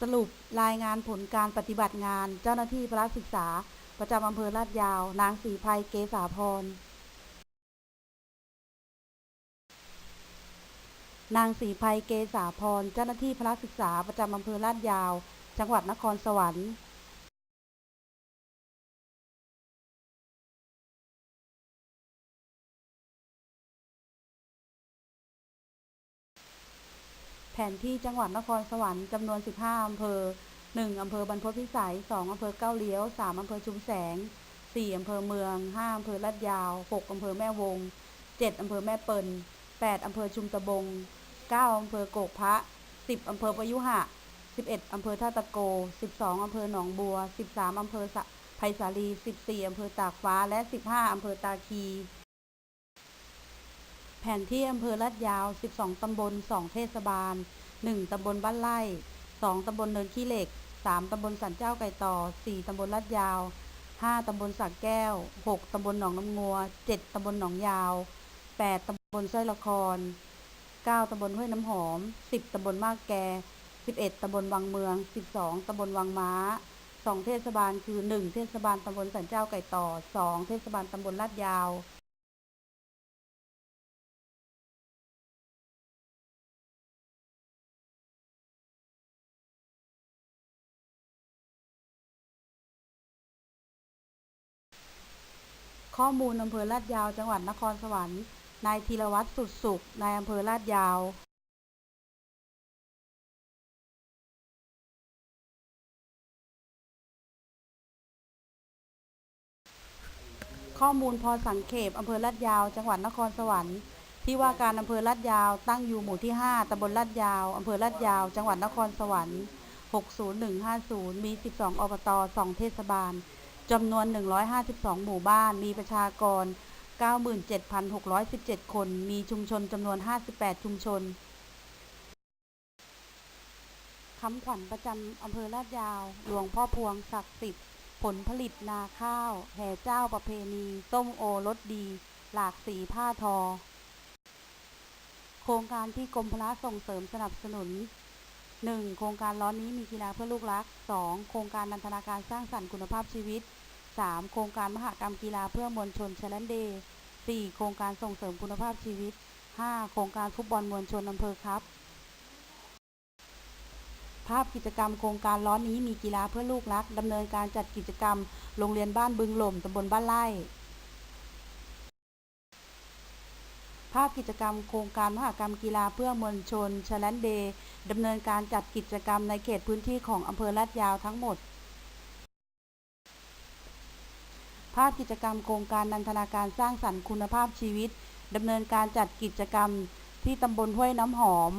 สรุปรายงานผลการปฏิบัติงาน เจ้าหน้าที่พระศึกษา ประจำอำเภอลาดยาว นางศรีภัยเกษาพร นางศรีภัยเกษาพร เจ้าหน้าที่พระศึกษาประจำอำเภอลาดยาว จังหวัดนครสวรรค์ แผนที่จังหวัดนครสวรรค์จำนวน 15 อำเภอ 1. อำเภอบรรพตพิสัย 2. อำเภอเก้าเลี้ยว 3. อำเภอชุมแสง 4. อำเภอเมือง 5. อำเภอลาดยาว 6. อำเภอแม่วง 7. อำเภอแม่เปิล 8. อำเภอชุมตะบง 9. อำเภอโกกพระ 10. อำเภอพยุหะ 11. อำเภอท่าตะโก 12. อำเภอหนองบัว 13. อำเภอไผ่สาลี 14. อำเภอตากฟ้า และ 15. อำเภอตาคี แผนที่อำเภอลาดยาว 12 ตำบล 2 เทศบาล 1 ตำบลบ้านไร่ 2 ตำบลเนินขี้เหล็ก 3 ตำบลสันเจ้าไก่ต่อ 4 ตำบลลาดยาว 5 ตำบลสักแก้ว 6 ตำบลหนองน้ำงัว 7 ตำบลหนองยาว 8 ตำบลสร้อยละคร 9 ตำบลห้วยน้ำหอม 10 ตำบลมากแก 11 ตำบลวังเมือง 12 ตำบลวังม้า 2 เทศบาลคือ 1 เทศบาลตำบลสันเจ้าไก่ต่อ 2 เทศบาลตำบลลาดยาว ข้อมูลอำเภอลาดยาว จังหวัดนครสวรรค์ นายธีรวัตรสุดสุข นายอำเภอลาดยาวข้อมูลพอสังเขปอำเภอลาดยาว จังหวัดนครสวรรค์ ที่ว่าการอำเภอลาดยาว ตั้งอยู่หมู่ที่ 5ตำบลลาดยาว อำเภอลาดยาว จังหวัดนครสวรรค์ 60150 มี 12 อบต 2 เทศบาล จำนวน 152 หมู่บ้าน มีประชากร 97,617 คน มีชุมชนจำนวน 58 ชุมชน คำขวัญประจำอำเภอลาดยาว หลวงพ่อพวงศักดิ์สิทธิ์ผลผลิตนาข้าว แห่เจ้าประเพณี ต้มโอรสดี หลากสีผ้าทอ โครงการที่กรมพละส่งเสริมสนับสนุน 1. โครงการร้อนนี้มีกีฬาเพื่อลูกรัก 2. โครงการนันทนาการสร้างสรรค์คุณภาพชีวิต 3. โครงการมหกรรมกีฬาเพื่อมวลชนแชลนเดย์ 4. โครงการส่งเสริมคุณภาพชีวิต 5. โครงการฟุตบอลมวลชนอำเภอครับ ภาพกิจกรรมโครงการร้อนี้มีกีฬาเพื่อลูกรักดำเนินการจัดกิจกรรม โรงเรียนบ้านบึงหล่มตำบลบ้านไร่ ภาพกิจกรรมโครงการมหกรรมกีฬาเพื่อมวลชนช l ลนเดย์ดำเนินการจัดกิจกรรมในเขตพื้นที่ของอำเภอลาดยาวทั้งหมด ภาพกิจกรรมโครงการนันทนาการสร้างสรรค์คุณภาพชีวิตดำเนินการจัดกิจกรรมที่ตำบลห้วยน้ำหอม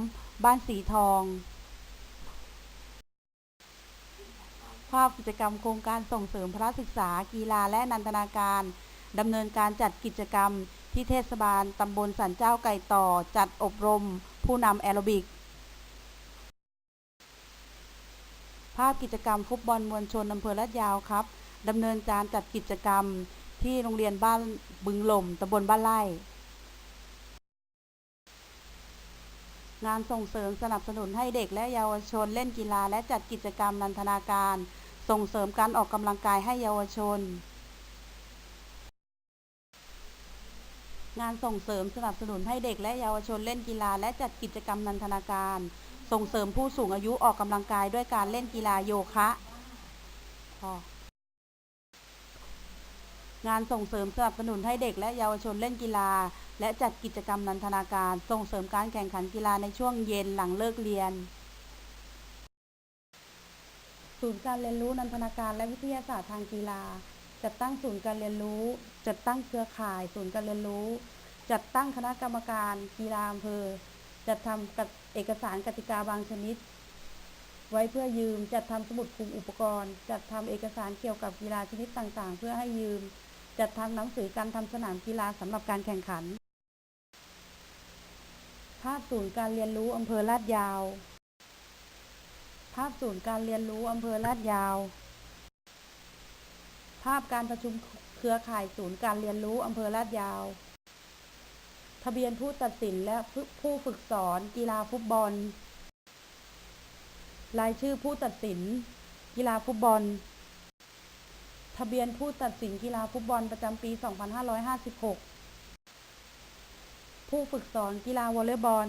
บ้านสีทอง ภาพกิจกรรมโครงการส่งเสริมพระศึกษา กีฬาและนันทนาการดำเนินการจัดกิจกรรมที่เทศบาลตำบลสันเจ้าไก่ต่อ จัดอบรม ผู้นำแอโรบิก ภาพกิจกรรมฟุตบอลมวลชนอำเภอลาดยาวครับ ดำเนินการจัดกิจกรรมที่โรงเรียนบ้านบึงหล่มตำบลบ้านไร่ งานส่งเสริมสนับสนุนให้เด็กและเยาวชนเล่นกีฬาและจัดกิจกรรมนันทนาการ ส่งเสริมการออกกำลังกายให้เยาวชน งานส่งเสริมสนับสนุนให้เด็กและเยาวชนเล่นกีฬาและจัดกิจกรรมนันทนาการ ส่งเสริมผู้สูงอายุออกกำลังกายด้วยการเล่นกีฬาโยคะพอ งานส่งเสริมสนับสนุนให้เด็กและเยาวชนเล่นกีฬา และจัดกิจกรรมนันทนาการ ส่งเสริมการแข่งขันกีฬาในช่วงเย็นหลังเลิกเรียน ศูนย์การเรียนรู้นันทนาการและวิทยาศาสตร์ทางกีฬา จัดตั้งศูนย์การเรียนรู้ จัดตั้งเครือข่าย ศูนย์การเรียนรู้ จัดตั้งคณะกรรมการ กีฬาอำเภอ จัดทำกับเอกสารกติกาบางชนิดไว้เพื่อยืม จัดทำสมุดคุมอุปกรณ์ จัดทำเอกสารเกี่ยวกับกีฬาชนิดต่างๆ เพื่อให้ยืม จัดทำหนังสือการทำสนามกีฬาสำหรับการแข่งขัน ภาพศูนย์การเรียนรู้อำเภอลาดยาว ภาพศูนย์การเรียนรู้อำเภอลาดยาว ภาพการประชุมเครือข่ายศูนย์การเรียนรู้อำเภอลาดยาว ทะเบียนผู้ตัดสินและผู้ฝึกสอนกีฬาฟุตบอล รายชื่อผู้ตัดสิน กีฬาฟุตบอล ทะเบียนผู้ตัดสินกีฬาฟุตบอลประจำปี 2556 ผู้ฝึกสอนกีฬาวอลเลย์บอล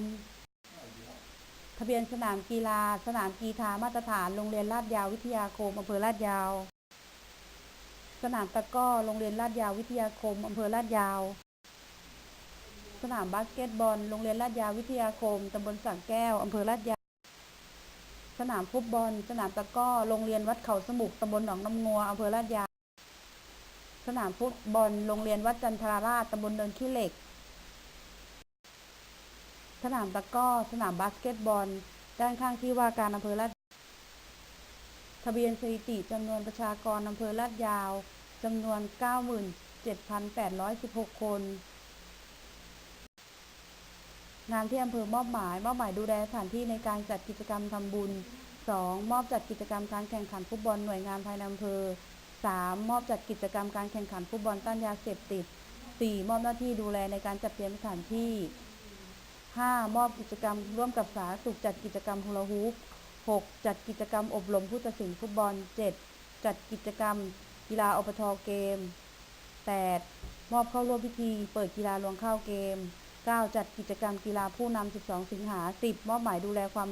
ทะเบียนสนามกีฬา สนามกีฬามาตรฐานโรงเรียนลาดยาววิทยาคมอำเภอลาดยาว สนามตะก้อโรงเรียนลาดยาววิทยาคมอำเภอลาดยาว สนามบาสเกตบอล โรงเรียนลาดยาววิทยาคมตำบลสังแก้วอำเภอลาดยาวสนามฟุตบอล สนามตะก้อ โรงเรียนวัดเขาสมุกตำบลหนองน้ำงัวอำเภอลาดยาว สนามฟุตบอลโรงเรียนวัดจันทราราชตำบลเนินขี้เหล็ก สนามตะก้อ สนามบาสเกตบอล ด้านข้างที่ว่าการอำเภอลาดทะเบียนสถิติจำนวนประชากรอำเภอลาดยาวจำนวน 97,816 คน งานที่อำเภอมอบหมายมอบหมายดูแลสถานที่ในการจัดกิจกรรมทำบุญ 2. มอบจัดกิจกรรมการแข่งขันฟุตบอลหน่วยงานภายในอำเภอ 3. มอบจัดกิจกรรมการแข่งขันฟุตบอลต้านยาเสพติด 4. มอบหน้าที่ดูแลในการจัดเตรียมสถานที่ 5. มอบกิจกรรมร่วมกับสาธารณสุขจัดกิจกรรมฮูลาฮูป 6. จัดกิจกรรมอบรมผู้ตัดสินฟุตบอล 7. จัดกิจกรรม กีฬาอปทเกม 8. มอบเข้าร่วมพิธี เปิดกีฬาลวงข้าวเกม 9. จัดกิจกรรมกีฬาผู้นำ 12 สิงหา 10. มอบหมายดูแลความ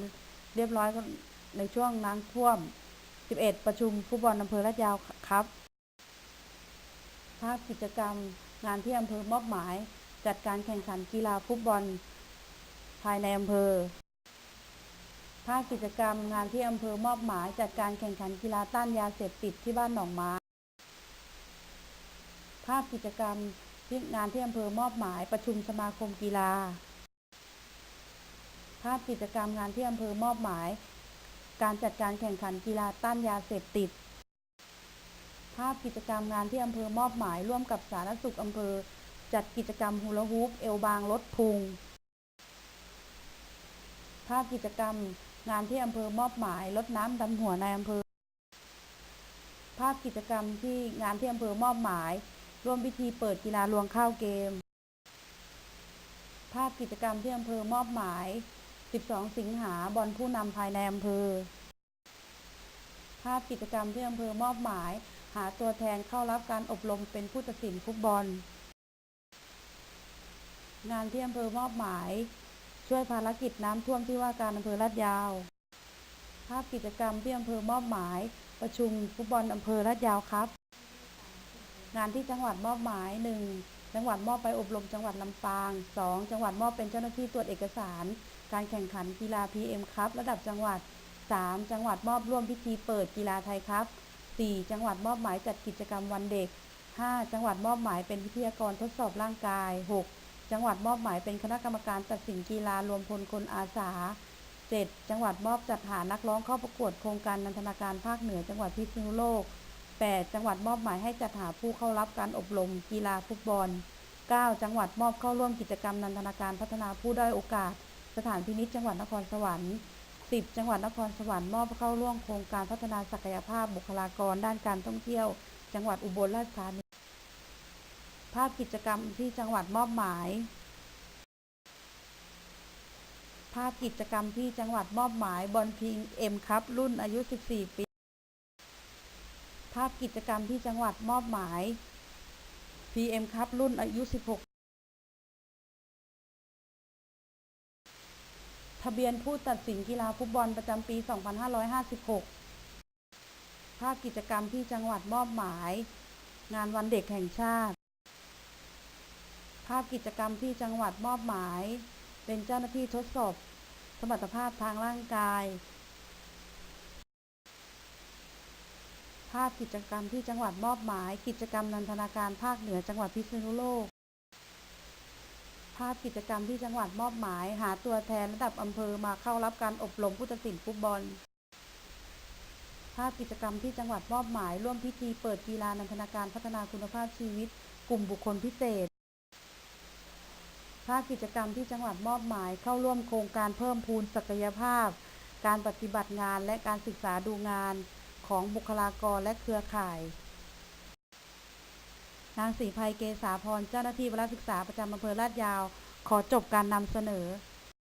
เรียบร้อยในช่วงน้ำท่วม 11. ประชุมฟุตบอลอำเภอลาดยาวครับภาพกิจกรรมงานที่อำเภอมอบหมาย จัดการแข่งขันกีฬาฟุตบอล ภายในอำเภอภาพกิจกรรมงานที่อำเภอมอบหมาย จัดการแข่งขันกีฬาต้านยาเสพติดที่บ้านหนองม้าภาพกิจกรรมที่งานที่อำเภอมอบหมาย ประชุมสมาคมกีฬาภาพกิจกรรมงานที่อำเภอมอบหมาย การจัดการแข่งขันกีฬาต้านยาเสพติด ภาพกิจกรรมงานที่อำเภอมอบหมายร่วมกับสาธารณสุขอำเภอ จัดกิจกรรมฮูลาฮูปเอวบางลดพุง ภาพกิจกรรมงานที่อำเภอมอบหมายลดน้ำดำหัวในอำเภอ ภาพกิจกรรมที่งานที่อำเภอมอบหมาย ร่วมพิธีเปิดกีฬาลวงข้าวเกม ภาพกิจกรรมที่อำเภอมอบหมาย 12 สิงหาบอลผู้นำภายในอำเภอ ภาพกิจกรรมที่อำเภอมอบหมาย หาตัวแทนเข้ารับการอบรมเป็นผู้ตัดสินฟุตบอล งานที่อำเภอมอบหมาย ช่วยภารกิจน้ำท่วมที่ว่าการอำเภอลาดยาว ภาพกิจกรรมที่อำเภอมอบหมาย ประชุมฟุตบอลอำเภอลาดยาวครับ งานที่จังหวัดมอบหมาย 1. จังหวัดมอบไปอบรมจังหวัดลำปาง 2. จังหวัดมอบเป็นเจ้าหน้าที่ตรวจเอกสาร การแข่งขันกีฬา PM ครับระดับจังหวัด 3. จังหวัดมอบร่วมพิธีเปิดกีฬาไทยครับ 4. จังหวัดมอบหมายจัดกิจกรรมวันเด็ก 5. จังหวัดมอบหมายเป็นวิทยากรทดสอบร่างกาย 6. จังหวัดมอบหมายเป็นคณะกรรมการตัดสินกีฬารวมพลคนอาสา 7. จังหวัดมอบจัดหานักร้องเข้าประกวดโครงการนันทนาการภาคเหนือ จังหวัดพิษณุโลก 8. จังหวัดมอบหมายให้จัดหาผู้เข้ารับการอบรมกีฬาฟุตบอล 9. จังหวัดมอบเข้าร่วมกิจกรรมนันทนาการพัฒนาผู้ด้อยโอกาส สถานพินิจจังหวัดนครสวรรค์ 10. จังหวัดนครสวรรค์มอบเข้าร่วมโครงการพัฒนาศักยภาพบุคลากรด้านการท่องเที่ยว จังหวัดอุบลราชธานี ภาพกิจกรรมที่จังหวัดมอบหมาย ภาพกิจกรรมที่จังหวัดมอบหมายบอลพิงเอ็มครับรุ่นอายุ 14 ปี ภาพกิจกรรมที่จังหวัดมอบหมาย PM ครับรุ่นอายุ 16 ทะเบียนผู้ตัดสินกีฬาฟุตบอลประจำปี 2556 ภาพกิจกรรมที่จังหวัดมอบหมาย งานวันเด็กแห่งชาติ ภาพกิจกรรมที่จังหวัดมอบหมาย เป็นเจ้าหน้าที่ทดสอบ สมรรถภาพทางร่างกาย ภาพกิจกรรมที่จังหวัดมอบหมาย กิจกรรมนันทนาการภาคเหนือจังหวัดพิษณุโลก ภาพกิจกรรมที่จังหวัดมอบหมาย หาตัวแทนระดับอำเภอมาเข้ารับการอบรมผู้ตัดสินฟุตบอล ภาพกิจกรรมที่จังหวัดมอบหมาย ร่วมพิธีเปิดกีฬานันทนาการพัฒนาคุณภาพชีวิต กลุ่มบุคคลพิเศษ ภาพกิจกรรมที่จังหวัดมอบหมาย เข้าร่วมโครงการเพิ่มพูนศักยภาพ การปฏิบัติงานและการศึกษาดูงานของบุคลากรและเครือข่าย นางศรีภัยเกษาพร เจ้าหน้าที่วารศึกษาประจำอำเภอลาดยาว ขอจบการนำเสนอ